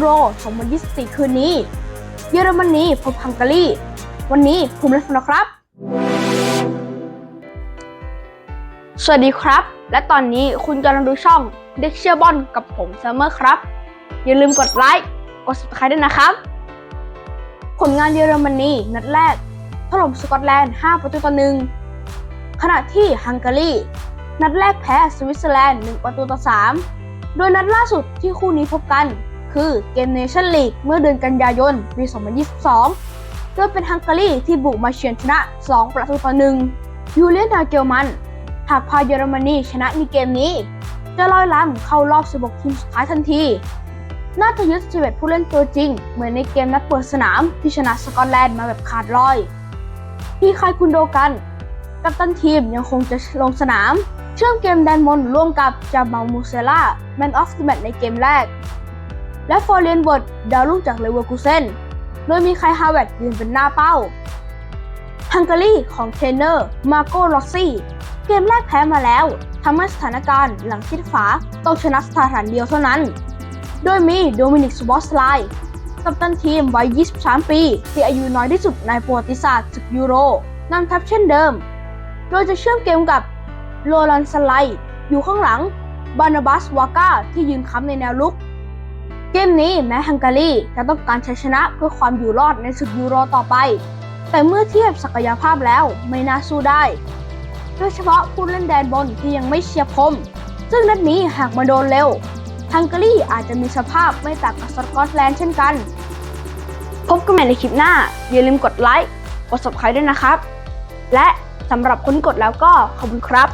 โร 2024 คืนนี้ เยอรมนีพบฮังการี วันนี้ภูมิรัตน์นะครับ สวัสดีครับ และตอนนี้คุณกำลังดูช่องเด็กเชียร์บอลกับผมซัมเมอร์ครับ อย่าลืมกดไลค์ กด subscribe ด้วยนะครับ ผลงานเยอรมนีนัดแรกถล่มสกอตแลนด์ 5 ประตูต่อหนึ่งขณะที่ฮังการีนัดแรกแพ้สวิตเซอร์แลนด์ 1 ประตูต่อ 3 โดยนัดล่าสุดที่คู่นี้พบกัน คือเกมเนชั่นลีกเมื่อเดือนกันยายนปี 2022 โดยเป็นฮังการีที่บุกมาเฉือนชนะ 2 ประตูต่อ1ยูเลียนนาเกลมัน หากพาเยอรมนีชนะในเกมนี้ จะลอยล้ำเข้ารอบ 16 ทีมสุดท้ายทันที น่าจะยึด11ผู้เล่นตัวจริง เหมือนในเกมนัดเปิดสนามที่ชนะสกอตแลนด์มาแบบขาดลอย ที่คายคุณโดกัน กัปตันทีมยังคงจะลงสนาม เชื่อมเกมแดนมอนร่วมกับจามามูเซล่าแมนออฟ h ด m แมตในเกมแรก และฟอร์เรนเวิร์ดดาวรุ่งจากเลเวอร์คูเซนโดยมีไคฮาวเวตยืนเป็นหน้าเป้าฮังการีของเทรนเนอร์มาโกลอซี่เกมแรกแพ้มาแล้วทำให้สถานการณ์หลังชิดฝาต้องชนะสถานเดียวเท่านั้น โดยมีโดมินิกสวอสไลกัปตันทีมวัย 23 ปี ที่อายุน้อยที่สุดในประวัติศาสตร์ศึกยูโรนำทัพเช่นเดิม โดยจะเชื่อมเกมกับโรลันสไลอยู่ข้างหลังบานาบัสวาก้าที่ยืนค้ำในแนวลุก เกมนี้แม้ฮังการีจะต้องการชัยชนะเพื่อความอยู่รอดในศึกยูโรต่อไป แต่เมื่อเทียบศักยภาพแล้วไม่น่าสู้ได้ โดยเฉพาะผู้เล่นแดนบนที่ยังไม่เชียร์คม ซึ่งนัดนี้หากมาโดนเร็วฮังการีอาจจะมีสภาพไม่ต่างกับสกอตแลนด์เช่นกัน พบกันใหม่ในคลิปหน้า อย่าลืมกดไลค์ กด subscribe ด้วยนะครับ และสำหรับคนกดแล้วก็ขอบคุณครับ